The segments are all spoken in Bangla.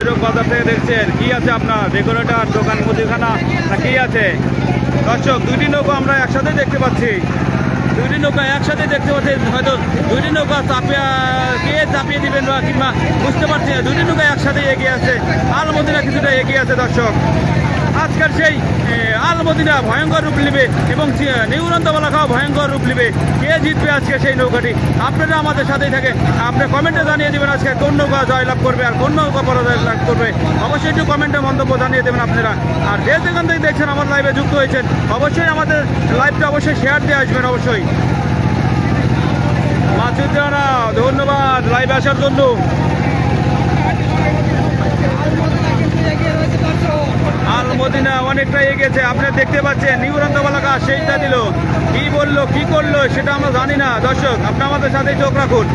বাজার থেকে দেখছেন। কি আছে আপনার? ডেকোরেটর, দোকান, মুদিখানা, না কি আছে? দর্শক, দুইটি নৌকা আমরা একসাথে দেখতে পাচ্ছি। দুইটি নৌকা একসাথে দেখতে পাচ্ছি। হয়তো দুইটি নৌকা চাপিয়ে, কে চাপিয়ে দিবেন বা কিংবা বুঝতে পারছি না। দুইটি নৌকা একসাথে এগিয়ে আছে। আলমদিনা কিছুটা এগিয়ে আছে, দর্শক। আজকের সেই আলমদিনা ভয়ঙ্কর রূপ নেবে এবং নিউরন্তবালাখাও ভয়ঙ্কর রূপ নেবে। কে জিতবে আজকে সেই নৌকাটি? আপনারা আমাদের সাথেই থাকে আপনি কমেন্টে জানিয়ে দেবেন আজকে কোন নৌকা জয়লাভ করবে আর কোন নৌকা পরাজয় লাভ করবে। অবশ্যই একটু কমেন্টে মন্তব্য জানিয়ে দেবেন আপনারা। আর যে যেখান থেকে দেখছেন আমার লাইভে যুক্ত হয়েছেন, অবশ্যই আমাদের লাইভটা অবশ্যই শেয়ার দিয়ে আসবেন অবশ্যই। মাসুদ্দানা ধন্যবাদ। লাইভে আসার জন্য আলমদিনা অনেকটা এগিয়েছে? আপনারা দেখতে পাচ্ছেন, নিউরান্ত বালাকা সেইটা দিল। কি বলল, কি করল, সেটা আমরা জানি না। দর্শক, আপনি আমাদের সাথে চোখ রাখুন।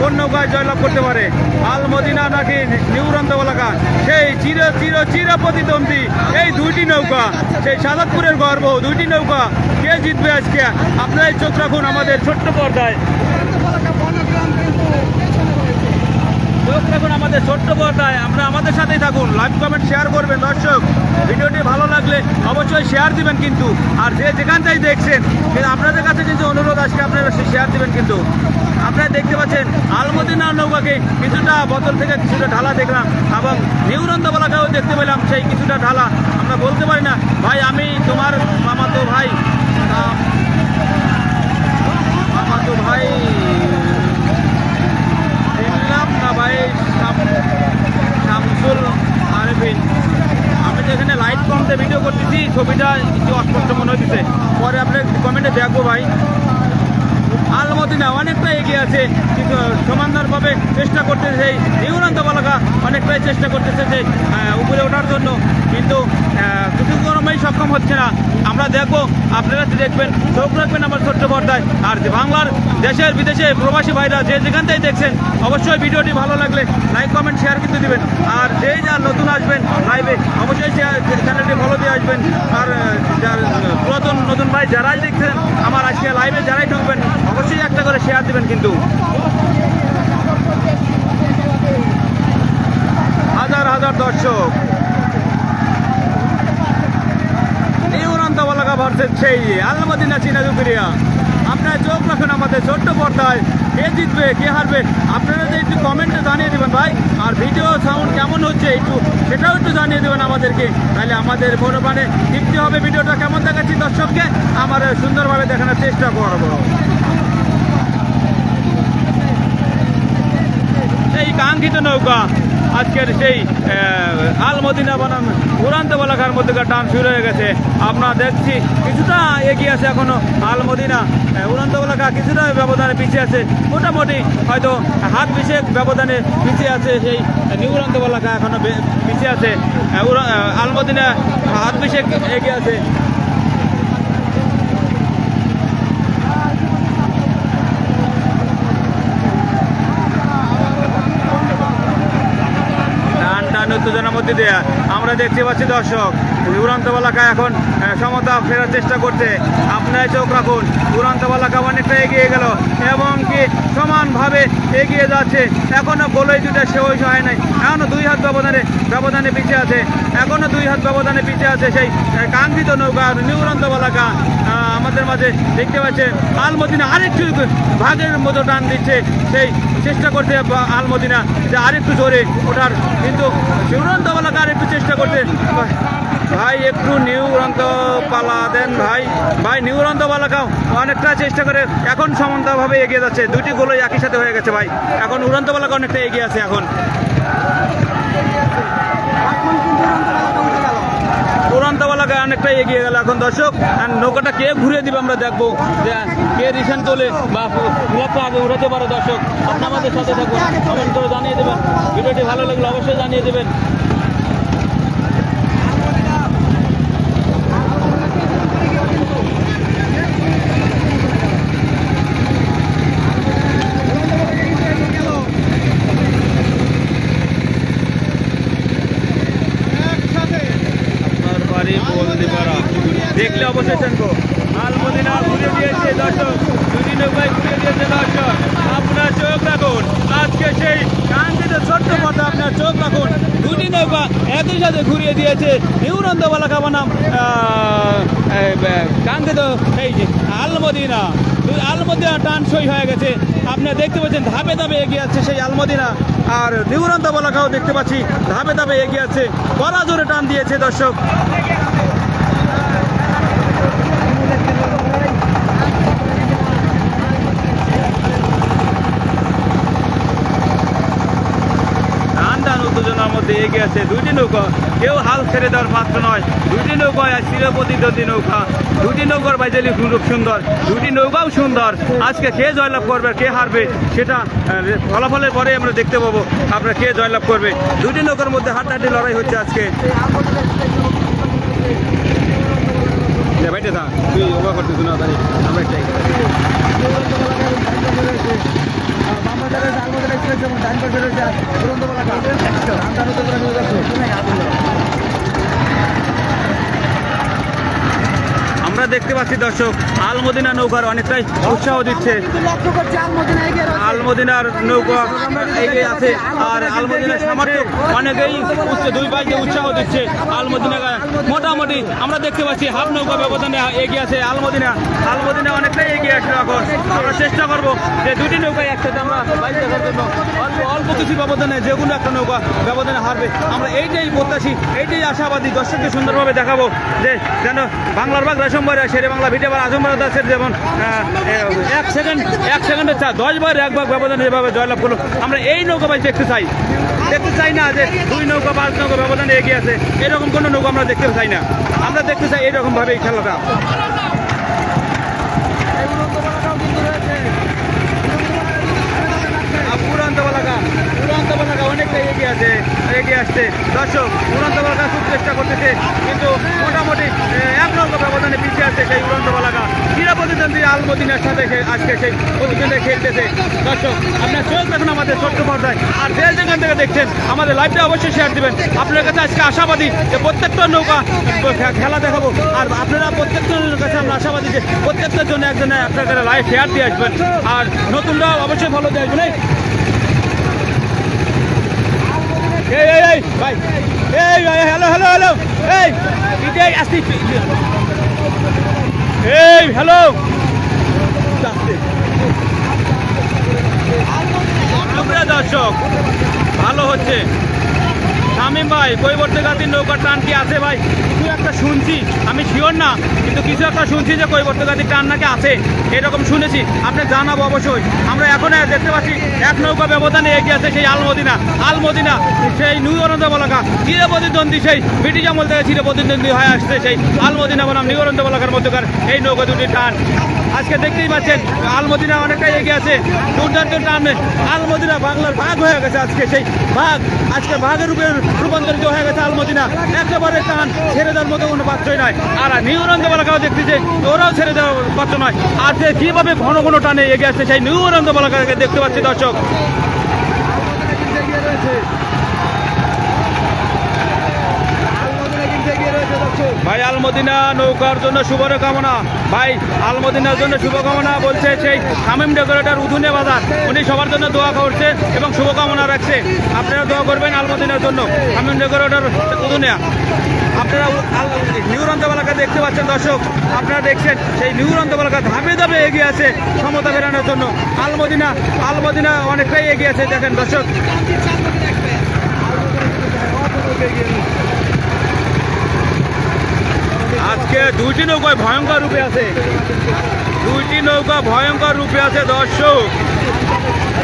কোন নৌকায় জয়লাভ করতে পারে? আল মদিনা নাকি নিউরান্ত বালাকা? সেই চির চির চির প্রতিদ্বন্দ্বী এই দুইটি নৌকা, সেই সাদাতপুরের গর্ব, দুইটি নৌকা, কে জিতবে আজকে? আপনারাই চোখ রাখুন আমাদের ছোট্ট পর্দায়। চোখ রাখুন আমাদের ছোট্ট পর্দায়। আমরা আমাদের সাথেই থাকুন। লাইভ কমেন্ট শেয়ার করবেন, দর্শক। ভিডিওটি ভালো লাগলে অবশ্যই শেয়ার দিবেন কিন্তু। আর যে যেখানটাই দেখছেন আপনাদের কাছে কিন্তু অনুরোধ, আজকে আপনারা শেয়ার দিবেন কিন্তু। আপনারা দেখতে পাচ্ছেন আলমদিনা নৌকাকে কিছুটা বোতল থেকে কিছুটা ঢালা দেখলাম এবং নিউরন্দবালাকেও দেখতে পেলাম, সেই কিছুটা ঢালা। আমরা বলতে পারি না, ভাই, আমি তোমার মামাতো ভাই। মামাতো ভাই। শামসুল তো এখানে লাইট ভিডিও ছবিটা একটু অস্পষ্ট মনে হচ্ছে পরে আপনি কমেন্টে দেখব ভাই। আলমদিনা অনেকটা এগিয়ে আছে, কিন্তু সমানভাবে চেষ্টা করতেছে সেই নিউরান্ত বালাকা, অনেকটাই চেষ্টা করতেছে যে উপরে ওঠার জন্য। কিন্তু কিছু ক্রমেই সক্ষম হচ্ছে না। আমরা দেখব, আপনারা দেখবেন, চোখ রাখবেন আমার ছোট্ট পর্দায়। আর বাংলার দেশের বিদেশে প্রবাসী ভাইরা যে যেখান থেকে দেখছেন, অবশ্যই ভিডিওটি ভালো লাগলে লাইক, কমেন্ট শেয়ার কিন্তু দিবেন। আর যেই যা নতুন আসবেন লাইভে অবশ্যই চ্যানেলটি ফলো দিয়ে আসবেন। আর পুরাতন নতুন ভাই, যারাই দেখছেন, আমার আজকে লাইভে যারাই ঢুকবেন, অবশ্যই একটা করে শেয়ার দিবেন কিন্তু। হাজার হাজার দর্শক। আপনারা চোখ আমাদের ছোট্ট পর্দায়। কে জিতবে, কে হারবে, আপনারা যে একটু জানিয়ে দেবেন ভাই। আর ভিডিও সাউন্ড কেমন হচ্ছে জানিয়ে দেবেন আমাদেরকে। তাহলে আমাদের বড় মানে হবে। ভিডিওটা কেমন দেখাচ্ছি দর্শককে? আমার সুন্দরভাবে দেখানোর চেষ্টা করব। এই কাঙ্ক্ষিত নৌকা আজকের সেই আহ, আলমদিনা বনাম উড়ান্ত বলাকার মধ্যেকার টান শুরু হয়ে গেছে। আমরা দেখছি কিছুটা এগিয়ে আছে এখনও আলমদিনা। আহ, উড়ান্ত বলাকা কিছুটা ব্যবধানে পিছিয়ে আছে। মোটামুটি হয়তো হাত বিশেক ব্যবধানে পিছিয়ে আছে সেই নিউরান্ত বলাকা এখনও বে- পিছিয়ে আছে। আলমদিনা হাত বিশেক এগিয়ে আছে টান টান মধ্যে দেয়া আমরা দেখতে পাচ্ছি দর্শক। উড়ান্ত বালাকা এখন সমতা ফেরার চেষ্টা করছে। আপনারা চোখ রাখুন উড়ান্ত বালাকা অনেকটা এগিয়ে গেল এবং কি সমানভাবে এগিয়ে যাচ্ছে। এখনও গোলই দুটা সে ওই হয় নাই। এখনও দুই হাত ব্যবধানে ব্যবধানে পিছিয়ে আছে। এখনও দুই হাত ব্যবধানে পিছিয়ে আছে সেই কাঙ্ক্ষিত নৌকা নিউরান্ত বালাকা। আহ, আমাদের মাঝে দেখতে পাচ্ছে আলমদিনা আরেকটু ভাগের মতো টান দিচ্ছে। সেই চেষ্টা করছে আলমদিনা যে আরেকটু জোরে ওঠার। কিন্তু নিউরান্ত আরেকটু চেষ্টা করছে। ভাই, একটু নিউরান্ত পালা দেন ভাই। ভাই, নিউরান্ত বালাকাও অনেকটা চেষ্টা করে এখন সমান্তরালভাবে এগিয়ে যাচ্ছে। দুটি গোলই একই সাথে হয়ে গেছে ভাই। এখন উড়ান্ত বালাকা অনেকটা এগিয়ে আছে এখন। উড়ান্তওয়ালাকে অনেকটা এগিয়ে গেল এখন দর্শক। নৌকাটা কে ঘুরে দিবে আমরা দেখব কে রিসেন্ট তোলে বা মুলাপ্পা আগে উড়াতে পারে দর্শক। আপনি আমাদের সাথে থাকুন। কমেন্ট করে জানিয়ে দেবেন। ভিডিওটি ভালো লাগলে অবশ্যই জানিয়ে দেবেন আপনার বাড়ি বলদিপাড়া দেখলে অবশ্যই জানব। আলমদিনা ঘুরে দিয়েছে দর্শক। দুদিন নৌকায় ঘুরে দিয়েছে দর্শক। আপনার চোখ রাখুন। আজকে সেই কান্দিত ছোট্ট পথে আপনার চোখ রাখুন। দুটি নৌকা একই সাথে ঘুরিয়ে দিয়েছে নিউরন্দবালা কাবানাম কান্দিত এই আলমদিনা। আলমদিনা টান সই হয়ে গেছে। আপনারা দেখতে পাচ্ছেন ধাপে ধাপে এগিয়ে যাচ্ছে সেই আলমদিনা আর নিউরন্ত বলাকাও দেখতে পাচ্ছি, ধাপে ধাপে এগিয়ে আছে কড়া জোরে টান দিয়েছে দর্শক টান টান মধ্যে এগিয়ে আছে দুইটি নৌকা, কেউ হাল ছেড়ে দেওয়ার পাত্র নয়। দুইটি নৌকা আর চিরপ্রতিদ্বন্দ্বী নৌকা। দুটি নৌকার বাইজালি খুব সুন্দর। দুটি নৌকাও সুন্দর। আজকে কে জয়লাভ করবে, কে হারবে, সেটা ফলাফলের পরে আমরা দেখতে পাবো আপনারা কে জয়লাভ করবে। দুটি নৌকার মধ্যে হাড্ডাহাড্ডি লড়াই হচ্ছে আজকে। না তাহলে আমরা চাই আমরা দেখতে পাচ্ছি দর্শক, আলমদিনা নৌকার অনেকটাই উৎসাহ দিচ্ছে। আলমদিনার নৌকা এগিয়ে আছে আর আলমদিনার সামর্থ্য অনেকেই দুই বাইকে উৎসাহ দিচ্ছে আলমদিনা মোটামুটি আমরা দেখতে পাচ্ছি হাফ নৌকা ব্যবধানে এগিয়ে আছে আলমদিনা। আলমদিনা অনেকটাই এগিয়ে আসলো এখন। আমরা চেষ্টা করব যে দুটি নৌকায় একসাথে আমরা অল্প অল্প কিছু ব্যবধানে যে কোনো একটা নৌকা ব্যবধানে হারবে। আমরা এইটাই প্রত্যাশী, এইটাই আশাবাদী। দর্শককে সুন্দরভাবে দেখাবো যে যেন বাংলার বাগ রেশমবার শেরে বাংলা ভিডিওবার আজমবার দাসের যেমন এক সেকেন্ড, এক সেকেন্ডে চা দশ বার এক ভাগ ব্যবধানে যেভাবে জয়লাভ করল, আমরা এই নৌকা বাইক দেখতে চাই। দেখতে চাই না যে দুই নৌকা, পাঁচ নৌকা ব্যবধানে এগিয়ে আছে, এরকম কোনো নৌকা আমরা দেখতে চাই না। আমরা দেখতে চাই এরকম ভাবে এই খেলাটা পুরান্ত বালাকা পুরান্ত বালাকা অনেকটা এগিয়ে আছে, এগিয়ে আসছে। দর্শক, উড়ন্ত বালাকা খুব চেষ্টা করতেছে, কিন্তু মোটামুটি এ, এক নৌকা ব্যবধানে পিছিয়ে আছে সেই উড়ন্ত বালাকা ক্রীড়া আলমদিনের সাথে আজকে সেই প্রতিদ্বন্দ্বী খেলতেছে দর্শক আপনার চোখ দেখুন আমাদের ছোট্ট পর্দায় আর যে যেখান থেকে দেখছেন আমাদের লাইভটা অবশ্যই শেয়ার দিবেন আপনার কাছে আজকে আশাবাদী যে প্রত্যেকটা নৌকা খেলা দেখাবো আর আপনারা প্রত্যেকটা কাছে আমরা আশাবাদী যে প্রত্যেকটার জন্য একজনে আপনার কাছে লাইভ শেয়ার দিয়ে আসবেন আর নতুনরাও অবশ্যই ভালো দিয়ে আসবেন এই? ভাই এই ভাই হ্যালো হ্যালো হ্যালো এই হ্যালো দর্শক ভালো হচ্ছে। শামীম ভাই কৈবর্তগাতির নৌকার টান কি আছে ভাই? একটা শুনছি। আমি শিওর না, কিন্তু কিছু একটা শুনছি যে কৈবর্তগাতির টান নাকি আছে। এরকম শুনেছি। আপনি জানাব অবশ্যই। আমরা এখন দেখতে পাচ্ছি, এক নৌকা ব্যবধানে এগিয়ে আছে সেই আলমদিনা। আলমদিনা, সেই নিউ অনন্ত বলাকা চিরে প্রতিদ্বন্দ্বী সেই ব্রিটিশ আমল থেকে চিরে প্রতিদ্বন্দ্বী হয়ে আসছে সেই আলমদিনা বনাম নিউ অনন্ত বলাকার মধ্যকার এই নৌকা দুটি টান। আজকে দেখতেই পাচ্ছেন, আলমদিনা অনেকটাই এগিয়ে আছে। দুর্দান্ত টান। আলমদিনা বাংলার ভাগ হয়ে গেছে আজকে সেই ভাগ। আজকে ভাগের রূপে রূপান্তরিত হয়ে গেছে আলমদিনা। একেবারে টান ছেড়ে দেওয়ার মতো কোনো পাত্রই নয় আর নিউরন্দ বালাকাও দেখতেছে, ওরাও ছেড়ে দেওয়ার পাত্র নয়। আর যে কীভাবে ঘন ঘন টানে এগিয়ে আসছে, সেই নিউরন্দ বালাকাকে দেখতে পাচ্ছি দর্শক। ভাই, আলমদিনা নৌকার জন্য শুভকামনা। ভাই, আলমদিনার জন্য শুভকামনা বলছে সেই শামিম ডেকোরেটর উধুনে বাজার। উনি সবার জন্য দোয়া করছে এবং শুভকামনা রাখছে। আপনারা দোয়া করবেন আলমদিনার জন্য। শামিম ডেকোরেটর উধুনিয়া আপনারা নিউরন্তবালাকা দেখতে পাচ্ছেন, দর্শক। আপনারা দেখছেন, সেই নিউরন্তবালাকা ধাপে ধাপে এগিয়ে আছে ক্ষমতা বেরানোর জন্য। আলমদিনা আলমদিনা অনেকটাই এগিয়ে আছে, দেখেন, দর্শক। আজকে দুইটি নৌকায় ভয়ঙ্কর রূপে আছে। দুইটি নৌকা ভয়ঙ্কর রূপে আছে, দর্শক।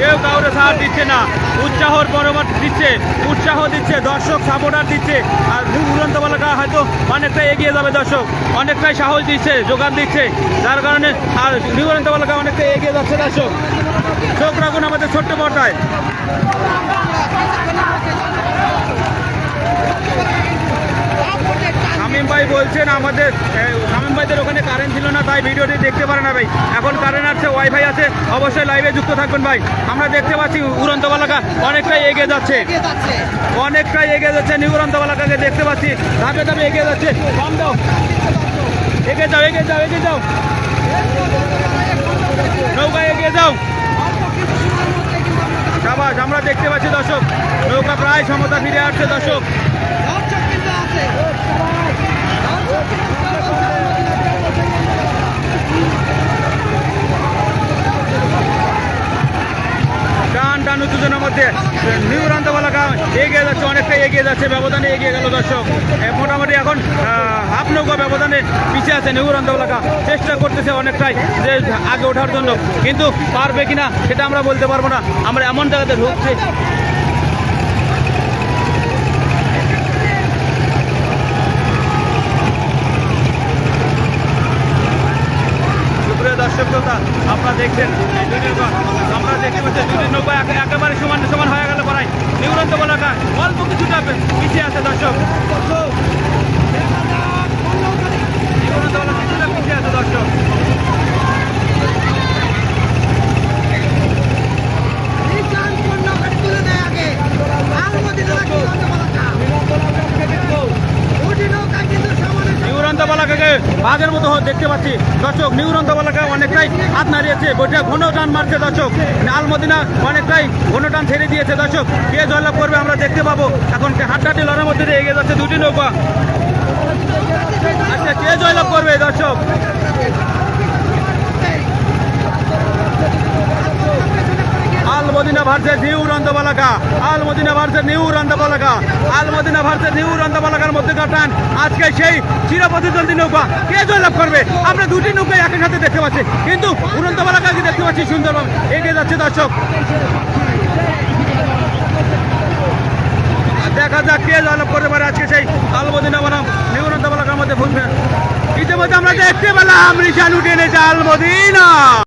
কেউ কাউরে সাহস দিচ্ছে না। উৎসাহর পরমাট দিচ্ছে, উৎসাহ দিচ্ছে, দর্শক সাপোর্টার দিচ্ছে। আর উড়ন্ত বালাকা হয়তো অনেকটাই এগিয়ে যাবে দর্শক। অনেকটাই সাহস দিচ্ছে, যোগান দিচ্ছে। যার কারণে আর উড়ন্ত বালাকা অনেকটাই এগিয়ে যাচ্ছে দর্শক। চোখ রাখুন আমাদের ছোট্ট পর্দায় শামীম ভাই বলছেন আমাদের শামীম ভাইদের ওখানে কারেন্ট ছিল না, তাই ভিডিওটি দেখতে পারে না ভাই। এখন কারেন্ট আছে ওয়াইফাই আছে, অবশ্যই লাইভে যুক্ত থাকবেন ভাই। আমরা দেখতে পাচ্ছি উড়ন্ত বালাকা অনেকটাই এগিয়ে যাচ্ছে। অনেকটাই এগিয়ে যাচ্ছে, নিউ উড়ন্ত বালাকাকে দেখতে পাচ্ছি। ধাপে ধাপে এগিয়ে যাচ্ছে। এগিয়ে যাও এগিয়ে যাও এগিয়ে যাও। নৌকা এগিয়ে যাও। সাবাস, আমরা দেখতে পাচ্ছি দর্শক, নৌকা প্রায় সমতা ফিরে আসছে দর্শক কিন্তু আছে দর্শক কিন্তু বলছে আলমদিনা এগিয়ে রয়েছে। টান টান উত্তেজনার মধ্যে নিউ রান্তাবালাকা এগিয়ে যাচ্ছে অনেকটা এগিয়ে যাচ্ছে ব্যবধানে এগিয়ে গেল দর্শক এ, মোটামুটি এখন আহ, হাফ নৌকা ব্যবধানে পিছিয়ে আছে নিউ রান্তাবালাকা চেষ্টা করতেছে অনেকটাই যে আগে ওঠার জন্য। কিন্তু পারবে কিনা সেটা আমরা বলতে পারব না। আমরা এমন জায়গাতে ঢুকছি। আপনারা দেখছেন আমরা দেখতে পাচ্ছি দুই নৌকা একেবারে সমান সমান হয়ে গেল পড়াই নিউরন্ত অল্প কিছুটা পিছিয়ে আছে দর্শক নিউরন্ত বলা কিছুটা পিছিয়ে আছে দর্শক নিশান পূর্ণ করে তুলে দেয় আগে আলমদিনা নাকি রন্তমালাকা দুটি নৌকা কিন্তু সমানে নিউরন্ত বলাকাকে বাঘের দেখতে পাচ্ছি। দর্শক নিউরন্ত বলাকা অনেকটাই হাত নাড়িয়েছে। বইটা ঘন টান মারছে দর্শক। আলমদিনা অনেকটাই ঘন টান ছেড়ে দিয়েছে দর্শক। কে জয়লাভ করবে আমরা দেখতে পাবো। এখন হাড্ডাটি লড়ার মধ্যে দিয়ে এগিয়ে যাচ্ছে দুটি নৌকা। আচ্ছা কে জয়লাভ করবে দর্শক? Al Madina versus new Randabalaka Al Madina versus new Randabalaka Al Madina versus new রন্দবালাকার মধ্যে টান আজকে সেই চিরপ্রতিদ্বন্দ্বী নৌকা কে জয়লাভ করবে? আমরা দুটি নৌকা একই সাথে দেখতে পাচ্ছি। কিন্তু উড়ন্তবালাকাকে দেখতে পাচ্ছি সুন্দরভাবে। এগিয়ে যাচ্ছে দর্শক। দেখা যাক কে জয়লাভ করতে পারে আজকে সেই আলমদিনা বনাম, নিউ রন্দবালাকার মধ্যে ফুটবে। ইতিমধ্যে আমরা দেখতে পেলাম রিশান উঠে এনেছে আলমদিনা